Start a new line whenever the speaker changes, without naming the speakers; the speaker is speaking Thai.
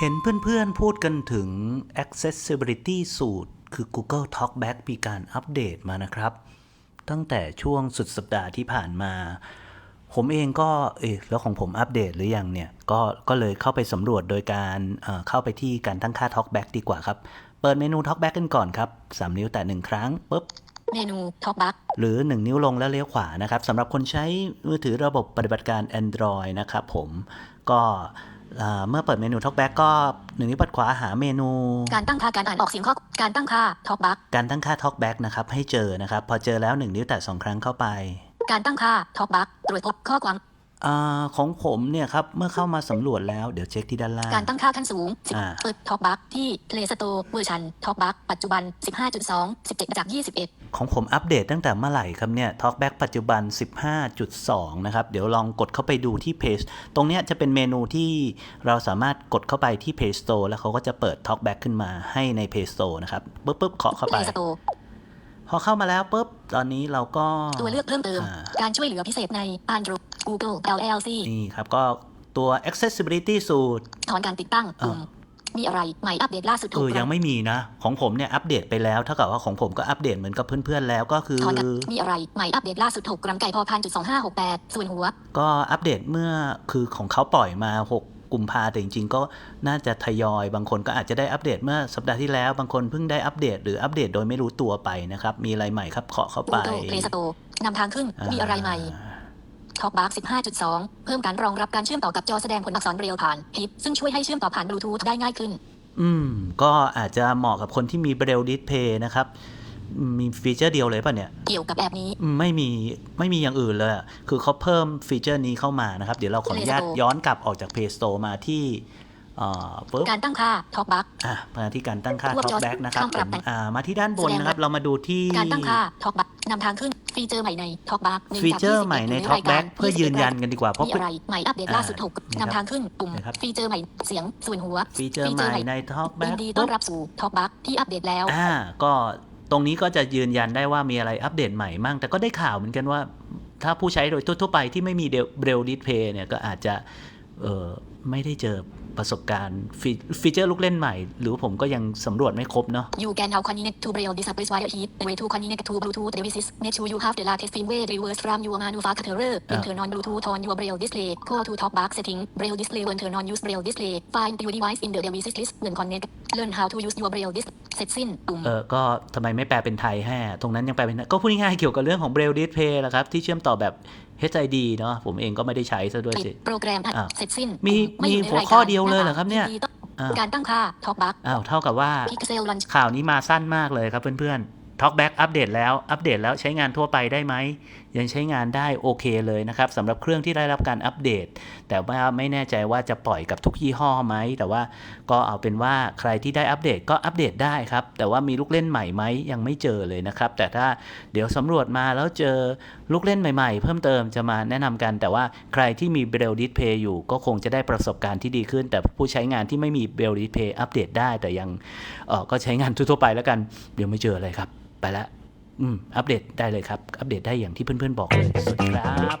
เห็นเพื่อนๆพูดกันถึง accessibility สูตร คือ Google Talkback มีการอัปเดตมานะครับ ตั้งแต่ช่วงสุดสัปดาห์ที่ผ่านมา ผมเองก็ เอ๊ะแล้วของผมอัปเดตหรือยังเนี่ย ก็ ก็เลยเข้าไปสำรวจโดยการเอ่อเข้าไปที่การตั้งค่า Talkback ดีกว่าครับ เปิดเมนู Talkback กันก่อนครับ 3 นิ้วแต่ 1 ครั้งปุ๊บ
เมนู Talkback
หรือ 1 นิ้วลงแล้วเลี้ยวขวานะครับสำหรับคนใช้มือถือระบบปฏิบัติการ Android นะครับผมก็อ่า เมื่อเปิดเมนู Talkback ก็1นิ้วปัดขวาหาเมนู
การตั้งค่าการอ่านออกเสียงข้อการตั้งค่า Talkback
การตั้งค่า Talkback นะครับให้เจอนะครับ พอเจอแล้ว1นิ้วแตะ2ครั้งเข้าไป
การตั้งค่า Talkback ตรวจพบข้อความ
อาของผมเนี่ยครับ เมื่อเข้ามาสำรวจแล้วเดี๋ยวเช็คที่ด้านล่าง
การตั้งค่าขั้นสูง
อ่า
10เปิด Talkback ที่ Play Store เวอร์ชัน Talkback ปัจจุบัน 15.2 17 จาก 21
ของผมอัปเดตตั้งแต่เมื่อไหร่ครับเนี่ย Talkback ปัจจุบัน 15.2 นะครับ เดี๋ยวลองกดเข้าไปดูที่เพจตรงเนี้ยจะเป็นเมนูที่เราสามารถกดเข้าไปที่ Play Store แล้วเขาก็จะเปิด Talkback ขึ้นมาให้ใน Play Store นะครับปุ๊บปุ๊บเคาะเข้าไป
Play Store
พอเข้ามาแล้วปุ๊บตอนนี้เราก็
ตัวเลือกเพิ่มเติม
อ่า
การช่วยเหลือพิเศษใน Android Google LLC
นี่ครับก็ตัว accessibility สูตร
ถอนการติดตั้งปุ่มมีอะไรใหม่อัปเดตล่าสุด
เอ
ถูก
อยังไม่มีนะ ของผมเนี่ยอัปเดตไปแล้วเท่ากับว่าของผมก็อัปเดตเหมือนกับเพื่อนๆแล้วก็คือ
ถอนการมีอะไรใหม่อัปเดตล่าสุด6กรัมไก่พอพันจุดสองห้าหกแปดส่วนหัว
ก็อัปเดตเมื่อคือของเขาปล่อยมา6กุมภาแต่จริงๆ ก็น่าจะทยอย บางคนก็อาจจะได้อัปเดตเมื่อสัปดาห์ที่แล้ว บางคนเพิ่งได้อัปเดต หรืออัปเดตโดยไม่รู้ตัวไปนะครับ มีอะไรใหม่ครับเคาะเข้าไป
Google Play Store นำทางขึ้นมีอะไรใหม่ Talkback 15.2 เพิ่มการรองรับการเชื่อมต่อกับจอแสดงผลอักษรเรียลผ่านพิปซึ่งช่วยให้เชื่อมต่อผ่านบลูทูธได้ง่ายขึ้น
อืม ก็อาจจะเหมาะกับคนที่มีเบรลดิสเพย์นะครับอืมมีฟีเจอร์เดียวเลยป่ะเนี่ย
เกี่ยวกับแอปนี้
อืมไม่มีไม่มีอย่างอื่นเลยอะคือเขาเพิ่มฟีเจอร์นี้เข้ามานะครับ เดี๋ยวเราขออนุญาต
Play Store
ย้อนกลับออกจาก Play Store มาที่เอ่อปุ๊บ
การตั้งค่า Talkback
อะมาที่การตั้งค่า
พวกจอ
Talkback นะครับ
ข้างปรับแต่ง
อ่ามาที่ด้านบนนะครับ เรามาดูที่
การตั้งค่า Talkback นำทางขึ้นฟีเจอร์ใหม่ใน Talkback หนึ่ง
ฟี
จาก
เจอร์
21
ใหม่ใน
รายการ
Talkback เพื่อยืนยันกันดีกว่าเพราะ
มีอะไรใหม่อัปเดตล่าสุด
อ่า
6นำทางขึ้นปุ่ม
นะครับ
ฟีเจอร์ใหม่เสียงส่วนหัว
ฟีเจอร์ใหม่ใน
ยิ
Talkback
นดีต้อนรับสู่ Talkback ที่อัปเดตแล้ว
อ่าก็ตรงนี้ก็จะยืนยันได้ว่ามีอะไรอัปเดตใหม่มั่งแต่ก็ได้ข่าวเหมือนกันว่า ถ้าผู้ใช้โดยทั่วๆไปที่ไม่มีเบรลดิสเพย์เนี่ยก็อาจจะเออไม่ได้เจอ ประสบการณ์ฟีฟีเจอร์ลูกเล่นใหม่ หรือผมก็ยังสำรวจไม่ครบเนาะ
You can now connect to Braille displays via heat. The way to connect to Bluetooth devices. Make sure you have the latest firmware reverse from your manufacturer. Then turn on Bluetooth on your Braille display. Go to Talkback setting. Braille display when turn on use Braille display. Find your device in the devices list when connect. Learn how to use your Braille display. เสร็จสิ้นปุ่ม
เออก็ทำไมไม่แปลเป็นไทยให้อะตรงนั้นยังแปลเป็นก็พูดง่ายๆเกี่ยวกับเรื่องของ Braille Display แหละครับ ที่เชื่อมต่อแบบ HID เนาะผมเองก็ไม่ได้ใช้ซะด้วย
ปิด
สิ
โปรแกรมอัด
อ้าว
เสร็จสิ้น
มี
ปุ่ไอยู่ใน
มีหัว
ราย
ข้อ
การ
เดียวเลยเหรอครับเนี่ย
ยิดีต้อน
อ้าว
การตั้งค่า Talkback
อ้าวเท่ากับว่า
Pixel Launch
ข่าวนี้มาสั้นมากเลยครับเพื่อนๆ Talkback อัปเดตแล้ว อัปเดตแล้วใช้งานทั่วไปได้ไหม ยังใช้งานได้โอเคเลยนะครับสำหรับเครื่องที่ได้รับการอัปเดต แต่ว่าไม่แน่ใจว่าจะปล่อยกับทุกยี่ห้อไหม แต่ว่าก็เอาเป็นว่าใครที่ได้อัปเดตก็อัปเดตได้ครับ แต่ว่ามีลูกเล่นใหม่ไหมยังไม่เจอเลยนะครับ แต่ถ้าเดี๋ยวสำรวจมาแล้วเจอลูกเล่นใหม่ๆ เพิ่มเติมจะมาแนะนำกัน แต่ว่าใครที่มีเบลดิสเพย์อยู่ก็คงจะได้ประสบการณ์ที่ดีขึ้น แต่ผู้ใช้งานที่ไม่มีเบลดิสเพย์อัปเดตได้แต่ยังเออก็ใช้งานทั่วๆไปแล้วกัน เดี๋ยวไม่เจออะไรครับ ไปละอืมอัปเดตได้เลยครับ อัปเดตได้อย่างที่เพื่อนๆบอกเลย สวัสดีครับ